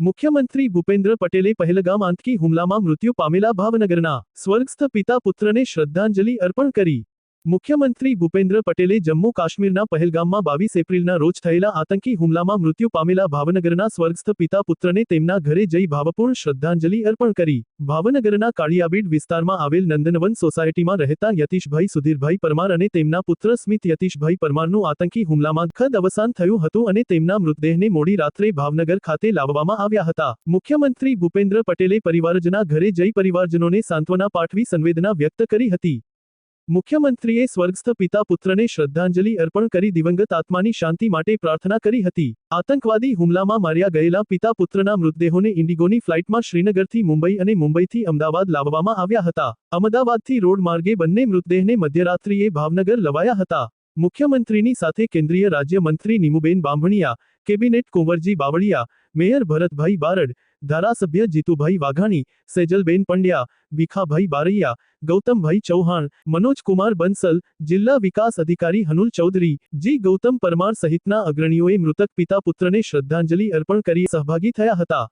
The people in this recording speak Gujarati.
મુખ્યમંત્રી ભૂપેન્દ્ર પટેલે પહેલગામ આંતકી હુમલામાં મૃત્યુ પામેલા ભાવનગરના સ્વર્ગસ્થ પિતા પુત્રને શ્રદ્ધાંજલિ અર્પણ કરી. મુખ્યમંત્રી ભૂપેન્દ્ર પટેલે જમ્મુ કાશ્મીરના પહેલગામમાં બાવીસ એપ્રિલના રોજ થયેલા આતંકી હુમલામાં મૃત્યુ પામેલા ભાવનગરના સ્વર્ગસ્થ પિતા પુત્રને તેમના ઘરે જઈ ભાવપૂર્ણ શ્રદ્ધાંજલિ અર્પણ કરી. ભાવનગરના કાળિયાબીડ વિસ્તારમાં આવેલ નંદનવન સોસાયટીમાં રહેતા યતીશભાઈ સુધીરભાઈ પરમાર અને તેમના પુત્ર સ્મિત યતીશભાઈ પરમારનું આતંકી હુમલામાં ખદ અવસાન થયું હતું અને તેમના મૃતદેહને મોડી રાત્રે ભાવનગર ખાતે લાવવામાં આવ્યા હતા. મુખ્યમંત્રી ભૂપેન્દ્ર પટેલે પરિવારજના ઘરે જઈ પરિવારજનોને સાંત્વના પાઠવી સંવેદના વ્યક્ત કરી હતી. મુખ્યમંત્રીએ સ્વર્ગસ્થ પિતા પુત્રને શ્રદ્ધાંજલિ અર્પણ કરી દિવંગત આત્માની શાંતિ માટે પ્રાર્થના કરી હતી. આતંકવાદી હુમલામાં માર્યા ગયેલા પિતા પુત્રના મૃતદેહોને ઇન્ડિગોની ફ્લાઇટમાં શ્રીનગરથી મુંબઈ અને મુંબઈથી અમદાવાદ લાવવામાં આવ્યા હતા. અમદાવાદથી રોડ માર્ગે બંને મૃતદેહને મધ્યરાત્રિએ ભાવનગર લવાયા હતા. મુખ્યમંત્રીની સાથે કેન્દ્રીય રાજ્યમંત્રી નિમુબેન બાંભણિયા કેબિનેટ કુંવરજી બાવળિયા, મેયર ભરતભાઈ બારડ, ધારાસભ્ય જીતુભાઈ વાઘાણી, સેજલબેન પંડ્યા, ભીખાભાઈ બારૈયા, ગૌતમભાઈ ચૌહાણ, મનોજકુમાર બંસલ, જિલ્લા વિકાસ અધિકારી હનુલ ચૌધરી, જી ગૌતમ પરમાર સહિતના અગ્રણીઓએ મૃતક પિતા પુત્રને શ્રદ્ધાંજલિ અર્પણ કરી સહભાગી થયા હતા.